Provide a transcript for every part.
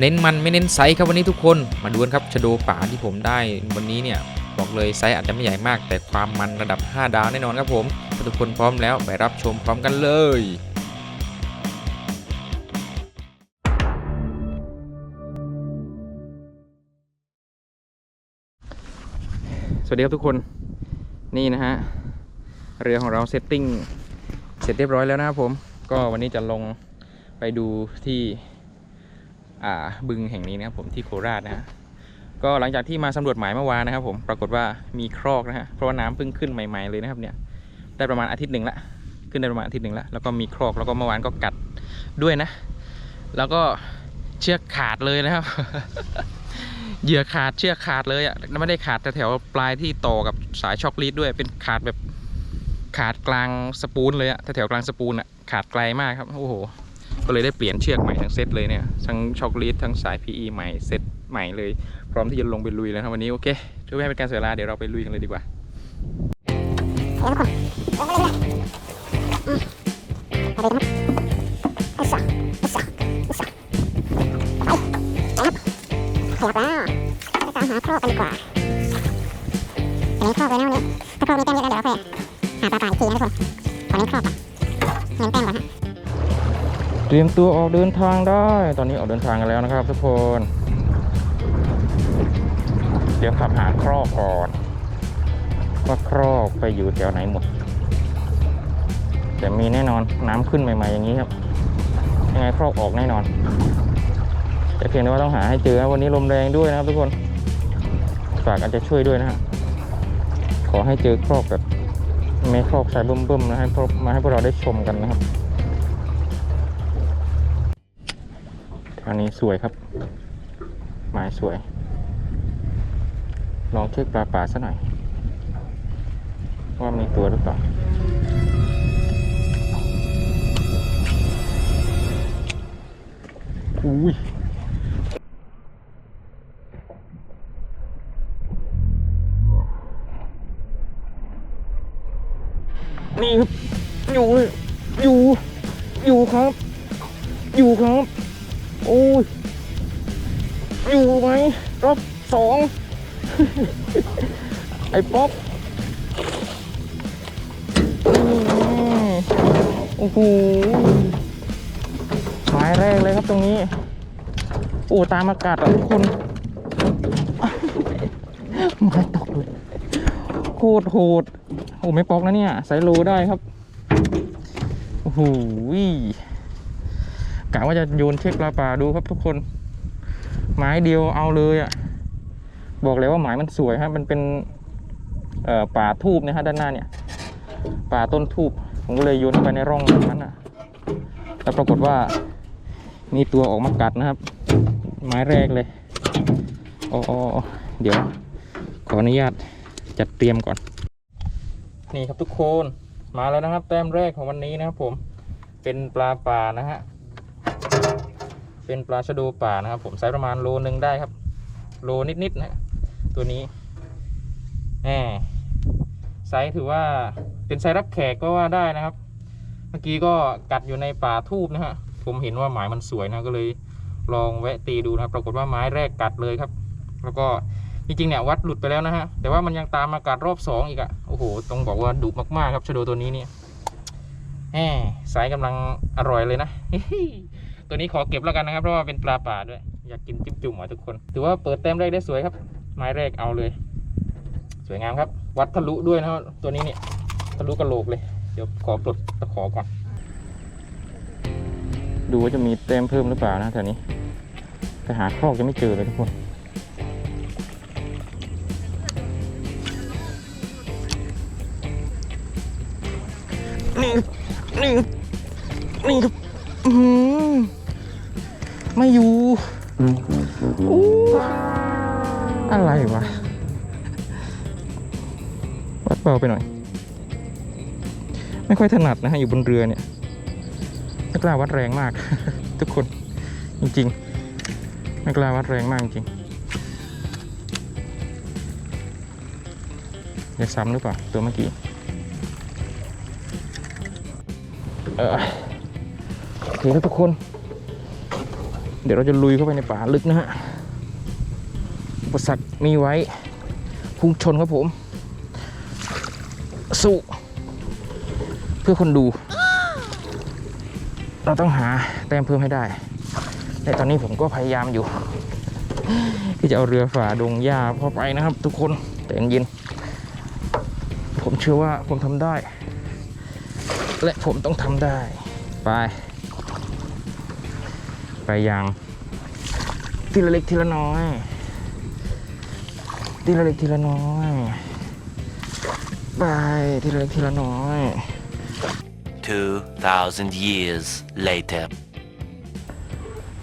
เน้นมันไม่เน้นไซส์ครับวันนี้ทุกคน มาดูกันครับชโดป่าที่ผมได้วันนี้เนี่ยบอกเลยไซส์อาจจะไม่ใหญ่มาก แต่ความมันระดับ 5 ดาวแน่นอนครับผมถ้าทุกคนพร้อมแล้วไปรับชมพร้อมกันเลยสวัสดีครับทุกคนนี่นะฮะเรือของเราเซตติ้งเสร็จเรียบร้อยแล้วนะครับผม ก็วันนี้จะลงไปดูที่ บึงแห่งนี้นะครับผมที่โคราชนะฮะก็หลังจากที่มาสำรวจหมายเมื่อวานนะครับ ผมปรากฏว่ามีครอกนะฮะเพราะว่าน้ำเพิ่งขึ้นใหม่ๆเลยนะครับเนี่ยได้ประมาณอาทิตย์หนึ่งละขึ้นได้ประมาณอาทิตย์หนึ่งละแล้วก็มีครอกแล้วก็เมื่อวานก็กัดด้วยนะ แล้วก็เชือกขาดเลยนะครับ เหยื่อขาดเชือกขาดเลยอะไม่ได้ขาดแต่แถวปลายที่ต่อกับสายช็อกลีดด้วยเป็นขาดแบบขาดกลางสปูนเลยอะ่ะแถวกลางสปูนอะขาดไกลมากครับโอ้โห ก็เลยได้เปลี่ยนเชือกใหม่ทั้งเซตเลยเนี่ย ทั้งช็อกลีดทั้งสาย PE ใหม่เซตใหม่เลย พร้อมที่จะลงไปลุยแล้วครับวันนี้โอเคเพื่อไม่ให้เป็นการเสียเวลาเดี๋ยวเราไปลุยกันเลยดีกว่าขยับแล้วไปตามหาครอบกันดีกว่าอันนี้ครอบเลยนะวันนี้ถ้าครอบมีแต้มเยอะแล้วเดี๋ยวเราค่อยหาปลาป่าอีกทีนะทุกคนขอเน้นครอบก่อน รียมตัวออกเดินทางได้ ตอนนี้ออกเดินทางกันแล้วนะครับ ทุกคน เดี๋ยวขับหาครอกก่อนว่าครอกไปอยู่แถวไหนหมด แต่มีแน่นอนน้ำขึ้นใหม่ ๆ อย่างนี้ครับ ยังไงครอกออกแน่นอน แต่เพียงแต่ว่าต้องหาให้เจอวันนี้ลมแรงด้วยนะครับทุกคน ฝากอาจจะช่วยด้วยนะฮะขอให้เจอครอกแบบไม่ครอกสายเบิ่มๆนะให้มาให้พวกเราได้ชมกันนะครับ อันนี้สวยครับ หมายสวย ลองเช็คปลาป่าซะหน่อย ว่ามีตัวหรือเปล่าอุ้ยนี่ครับอยู่เลยอยู่ อยู่ครับ อยู่ครับ โอ้ย อยู่ไหมรอบสอง ไอ้ป๊อปนี่โอ้โหหมายแรกเลยครับตรงนี้ โอ้ตามอากาศอะทุกคนไม้ตกเลยโคตรโหด โอ้ไม่ปอกนะเนี่ยใส่โลได้ครับ โอ้โห กะว่าจะโยนเช็คปลาป่าดูครับทุกคนไม้เดียวเอาเลยอะ่ะ บอกเลยว่าหมายมันสวยครับมันเป็นเอ่อป่าทูบนะฮะด้านหน้าเนี่ย ป่าต้นทูบผมก็เลยโยนไปในร่องนั้นอะแล้วปรากฏว่ามีตัวออกมากัดนะครับ ไม้แรกเลยอ๋ออ๋ออ๋อเดี๋ยว ขออนุญาตจัดเตรียมก่อน นี่ครับทุกคน มาแล้วนะครับ แต้มแรกของวันนี้นะครับผม เป็นปลาป่านะฮะ เป็นปลาชะโดป่านะครับ ผมไซส์ประมาณโลนึงได้ครับ โลนิดๆนะฮะตัวนี้แหมไซส์ถือว่าเป็นไซส์รับแขกก็ว่าได้นะครับ เมื่อกี้ก็กัดอยู่ในป่าทูบนะฮะผมเห็นว่าหมายมันสวยนะก็เลยลองแวะตีดูนะครับ ปรากฏว่าไม้แรกกัดเลยครับ แล้วก็จริงๆเนี่ยวัดหลุดไปแล้วนะฮะแต่ว่ามันยังตามมากัดรอบสองอีกอะโอ้โหต้องบอกว่าดุมากๆครับชะโดตัวนี้เนี่ยแหมไซส์กำลังอร่อยเลยนะ ตัวนี้ขอเก็บแล้วกันนะครับ เพราะว่าเป็นปลาป่าด้วย อยากกินจิ้มจุ่มอะทุกคน ถือว่าเปิดแต้มแรกได้สวยครับ ไม้แรกเอาเลย สวยงามครับ วัดทะลุด้วยนะครับตัวนี้เนี่ยทะลุกระโหลกเลย เดี๋ยวขอปลดตะขอก่อน ดูว่าจะมีแต้มเพิ่มหรือเปล่านะแถวนี้แต่หาครอกจะไม่เจอเลยทุกคนนี่นี่นี่ครับ เบาไปหน่อย ไม่ค่อยถนัดนะฮะอยู่บนเรือเนี่ยไม่กล้าวัดแรงมาก ทุกคนจริงๆไม่กล้าวัดแรงมากจริงจะซ้ำหรือเปล่าตัวเมื่อกี้เออโอเคครับทุกคน เดี๋ยวเราจะลุยเข้าไปในป่าลึกนะฮะอุปสรรคมีไว้พุ่งชนครับผม สู้ เพื่อคนดู เราต้องหาแต้มเพิ่มให้ได้ แต่ตอนนี้ผมก็พยายามอยู่ ที่จะเอาเรือฝ่าดงหญ้าเข้าไปนะครับ ทุกคนแต่เย็นผมเชื่อว่าผมทำได้ และผมต้องทำได้ ไป ไปอย่างทีละเล็กทีละน้อยทีละเล็กทีละน้อย ไปทีละเล็กทีละน้อย 2,000 years later.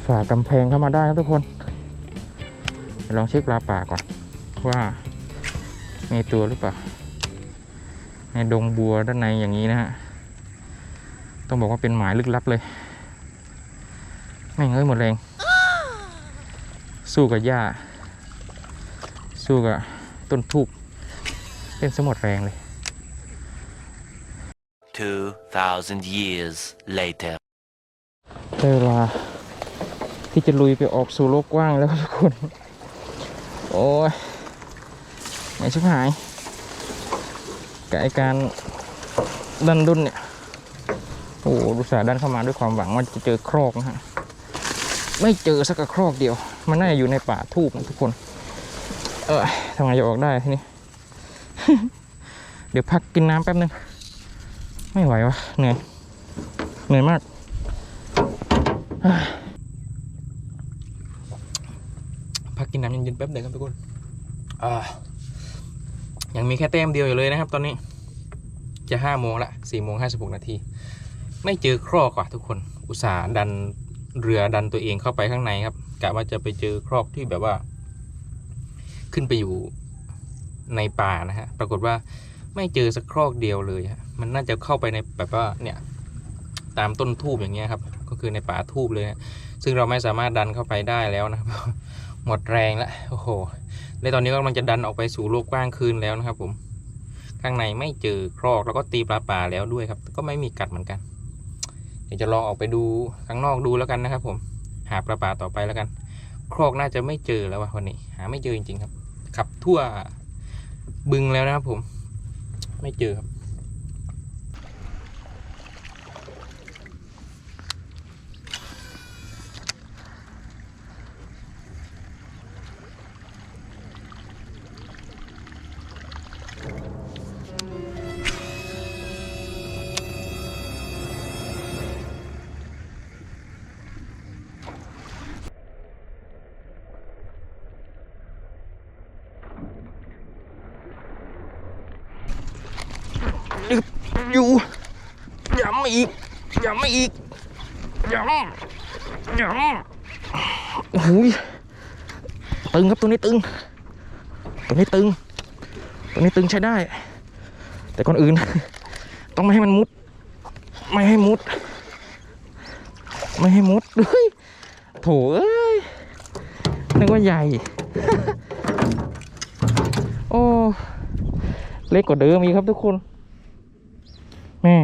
ฝ่ากำแพงเข้ามาได้ครับทุกคนเดี๋ยวลองเช็คปลาป่าก่อน ว่ามีตัวหรือเปล่า ในดงบัวด้านในอย่างนี้นะฮะ ต้องบอกว่าเป็นหมายลึกลับเลย ไม่งเอ้ยหมดแรง สู้กับหญ้า สู้กับต้นทูบเป็นสมดแรงเลย 2,000 years later. ได้เวลาที่จะลุยไปออกสู่โลกกว้างแล้วทุกคน โอ้ยไหนชิบหายกับไอการดันดุนเนี่ย โอ้ดูสาดันเข้ามาด้วยความหวังว่าจะเจอครอกนะฮะ ไม่เจอสักกระครอกเดียว มันน่าจะอยู่ในป่าทูบนะทุกคน เออทำไงจะออกได้ทีนี้ เดี๋ยวพักกินน้ำแป๊บนึง ไม่ไหววะเหนื่อยเหนื่อยมากพักกินน้ำเย็นๆแป๊บเดียวครับทุกคนอ่ายังมีแค่แต้มเดียวอยู่เลยนะครับ ตอนนี้ จะห้าโมงละสี่โมงห้าสิบหกนาที ไม่เจอครอกว่ะทุกคน อุตส่าห์ดันเรือดันตัวเองเข้าไปข้างในครับกะว่าจะไปเจอครอกที่แบบว่า ขึ้นไปอยู่ในป่านะฮะ ปรากฏว่าไม่เจอสักครอกเดียวเลยฮะ มันน่าจะเข้าไปในแบบว่าเนี่ยตามต้นทูบอย่างเงี้ยครับ ก็คือในป่าทูบเลยฮะซึ่งเราไม่สามารถดันเข้าไปได้แล้วนะครับหมดแรงแล้วโอ้โหในตอนนี้ก็กำลังจะดันออกไปสู่โลกกว้างคืนแล้วนะครับ ผมข้างในไม่เจอครอกแล้วก็ตีปลาป่าแล้วด้วยครับ ก็ไม่มีกัดเหมือนกัน เดี๋ยวจะลองออกไปดูข้างนอกดูแล้วกันนะครับ ผมหาปลาป่าต่อไปแล้วกัน ครอกน่าจะไม่เจอแล้ววะวันนี้ หาไม่เจอจริงๆครับขับทั่วบึงแล้วนะครับผม ไม่เจอครับ อยู่ย้ำอีกย้ำอีกย้ำย้ำโอ้ยตึงครับตัวนี้ตึงตัวนี้ตึงตัวนี้ตึงใช้ได้ แต่ก่อนอื่น ต้องไม่ให้มันมุด ไม่ให้มุด ไม่ให้มุดเฮ้ยโถเอ้ยนึกว่าใหญ่ โอ้ เล็กกว่าเดิมอีกครับทุกคน แม่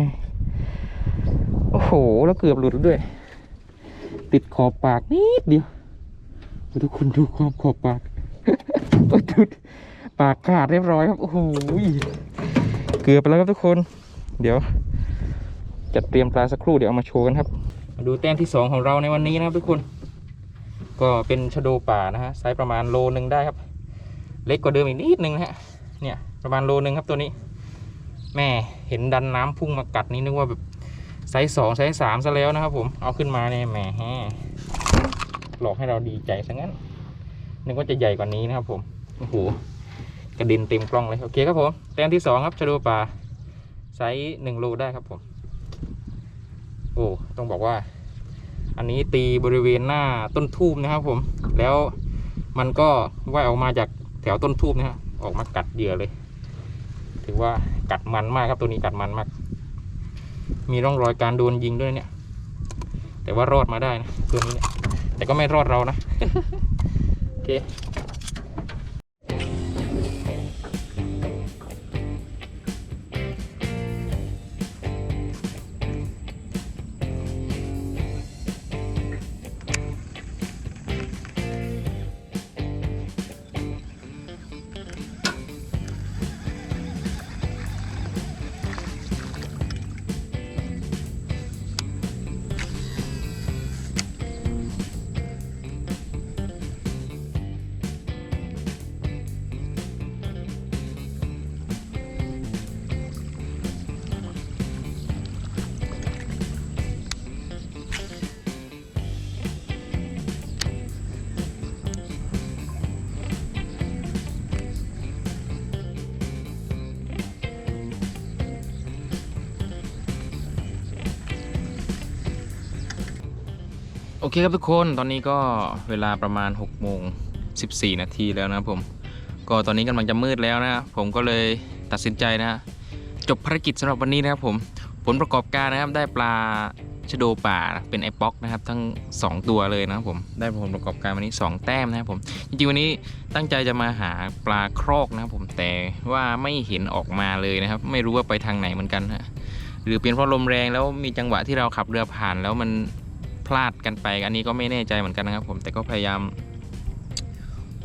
โอ้โห แล้วเกือบหลุดด้วย ติดขอบปากนิดเดียวทุกคนดูขอบขอบปากโอ้ยดูปากขาดเรียบร้อยครับ โอ้โห เกือบไปแล้วครับทุกคน เดี๋ยว จัดเตรียมปลาสักครู่เดี๋ยวเอามาโชว์กันครับ มาดูแต้มที่สองของเราในวันนี้นะครับทุกคน ก็เป็นชะโดป่านะฮะ ไซส์ประมาณโลนึงได้ครับ เล็กกว่าเดิมอีกนิดนึงนะฮะ เนี่ยประมาณโลนึงครับตัวนี้ แม่ เห็นดันน้ำพุ่งมากัดนี่นึกว่าแบบไซส์สองไซส์สามซะแล้วนะครับ ผมเอาขึ้นมาเนี่ยแหมหลอกให้เราดีใจซะงั้นนึกว่าจะใหญ่กว่านี้นะครับ ผมโอ้โหกระด็นเต็มกล้องเลยโอเคครับผมแต้มที่สองครับชะโดปลาไซส์หนึ่งโลได้ครับผม โอ้ต้องบอกว่า อันนี้ตีบริเวณหน้าต้นทูบนะครับ ผมแล้วมันก็ว่ายออกมาจากแถวต้นทูบนะฮะออกมากัดเหยื่อเลย ถือว่ากัดมันมากครับตัวนี้กัดมันมาก มีร่องรอยการโดนยิงด้วยเนี่ย แต่ว่ารอดมาได้นะตัวนี้เนี่ยแต่ก็ไม่รอดเรานะโอเค เคครับทุกคนตอนนี้ก็เวลาประมาณ6โมง14 นาทีแล้วนะครับผม ก็ตอนนี้กำลังจะมืดแล้วนะผมก็เลยตัดสินใจนะจบภารกิจสำหรับวันนี้นะครับผมผลประกอบการนะครับได้ปลาชโดป่าเป็นไอป๊อกนะครับทั้ง 2 ตัวเลยนะครับผมได้ผลประกอบการวันนี้ 2 แต้มนะครับผมจริงๆวันนี้ตั้งใจจะมาหาปลาครอกนะครับผมแต่ว่าไม่เห็นออกมาเลยนะครับ ไม่รู้ว่าไปทางไหนเหมือนกันฮะหรือเป็นเพราะลมแรงแล้วมีจังหวะที่เราขับเรือผ่านแล้วมัน ลาดกันไป อันนี้ก็ไม่แน่ใจเหมือนกันนะครับ ผมแต่ก็พยายาม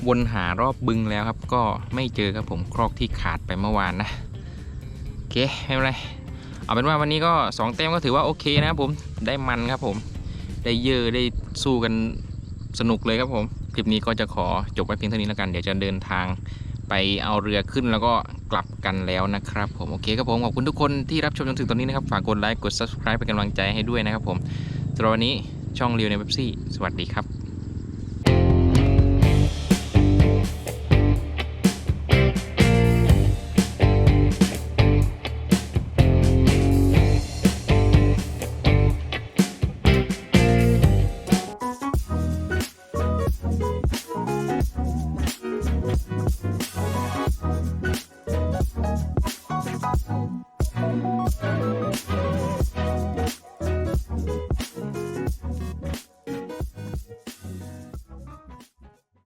วนหารอบบึงแล้วครับ ก็ไม่เจอครับผมครอกที่ขาดไปเมื่อวานนะโอเคไม่เป็นไรเอาเป็นว่าวันนี้ก็2แต้มก็ถือว่าโอเคนะครับผมได้มันครับผมได้เยอะได้สู้กันสนุกเลยครับผมคลิปนี้ก็จะขอจบไว้เพียงเท่านี้แล้วกันเดี๋ยวจะเดินทางไปเอาเรือขึ้นแล้วก็กลับกันแล้วนะครับผมโอเคครับผมขอบคุณทุกคนที่รับชมจนถึงตอนนี้นะครับฝากกดไลค์กด subscribe เป็นกำลังใจให้ด้วยนะครับผมสำหรับวันนี้ ช่องเรียวในเว็บซี่ สวัสดีครับ